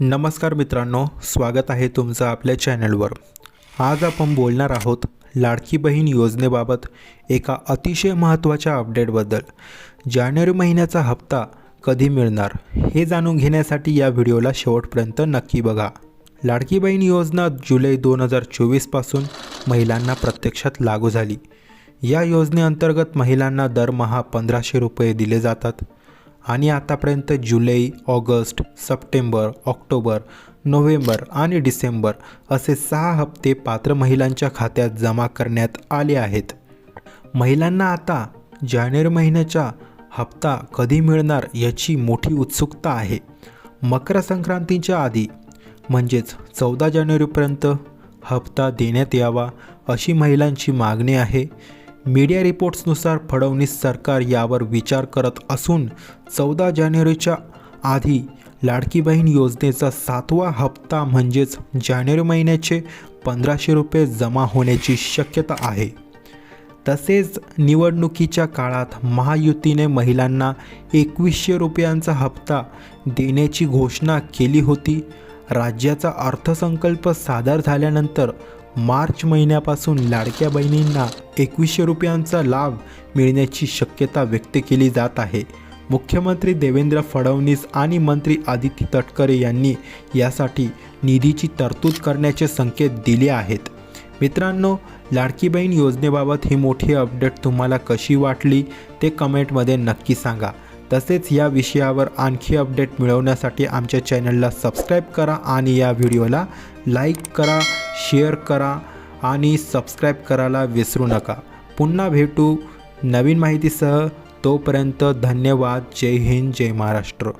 नमस्कार मित्रांनो स्वागत आहे तुमचं आपल्या चॅनलवर. आज आपण बोलणार आहोत लाडकी बहीण योजनेबाबत एका अतिशय महत्त्वाच्या अपडेटबद्दल. जानेवारी महिन्याचा हप्ता कधी मिळणार हे जाणून घेण्यासाठी या व्हिडिओला शेवटपर्यंत नक्की बघा. लाडकी बहीण योजना जुलै दोन हजार चोवीसपासून महिलांना प्रत्यक्षात लागू झाली. या योजनेअंतर्गत महिलांना दरमहा पंधराशे रुपये दिले जातात. आणि आतापर्यंत जुलै ऑगस्ट सप्टेंबर ऑक्टोबर नोव्हेंबर आणि डिसेंबर असे सहा हप्ते पात्र महिलांच्या खात्यात जमा करण्यात आले आहेत. महिलांना आता जानेवारी महिन्याचा हप्ता कधी मिळणार याची मोठी उत्सुकता आहे. मकर संक्रांतीच्या आधी म्हणजेच चौदा जानेवारीपर्यंत हप्ता देण्यात यावा अशी महिलांची मागणी आहे. मीडिया रिपोर्ट्सनुसार फडणवीस सरकार यावर विचार करत असून चौदा जानेवारीच्या आधी लाडकी बहीण योजनेचा सातवा हप्ता म्हणजेच जानेवारी महिन्याचे पंधराशे रुपये जमा होण्याची शक्यता आहे. तसेच निवडणुकीच्या काळात महायुतीने महिलांना एकवीसशे रुपयांचा हप्ता देण्याची घोषणा केली होती. राज्याचा अर्थसंकल्प सादर झाल्यानंतर मार्च महिन्यापासून लाडक्या बहिणींना एकवीसशे रुपयांचा लाभ मिळण्याची शक्यता व्यक्त केली जात आहे. मुख्यमंत्री देवेंद्र फडणवीस आणि मंत्री आदित्य तटकरे यांनी यासाठी निधीची तरतूद करण्याचे संकेत दिले आहेत. मित्रांनो लाडकी बहीण योजनेबाबत ही मोठी अपडेट तुम्हाला कशी वाटली ते कमेंटमध्ये नक्की सांगा. तसेच या विषयावर आणखी अपडेट मिळवण्यासाठी आमच्या चॅनलला सबस्क्राईब करा आणि या व्हिडिओला लाईक करा. शेअर करा आणि सबस्क्राईब करायला विसरू नका. पुन्हा भेटू नवीन माहितीसह. तोपर्यंत धन्यवाद. जय हिंद जय महाराष्ट्र.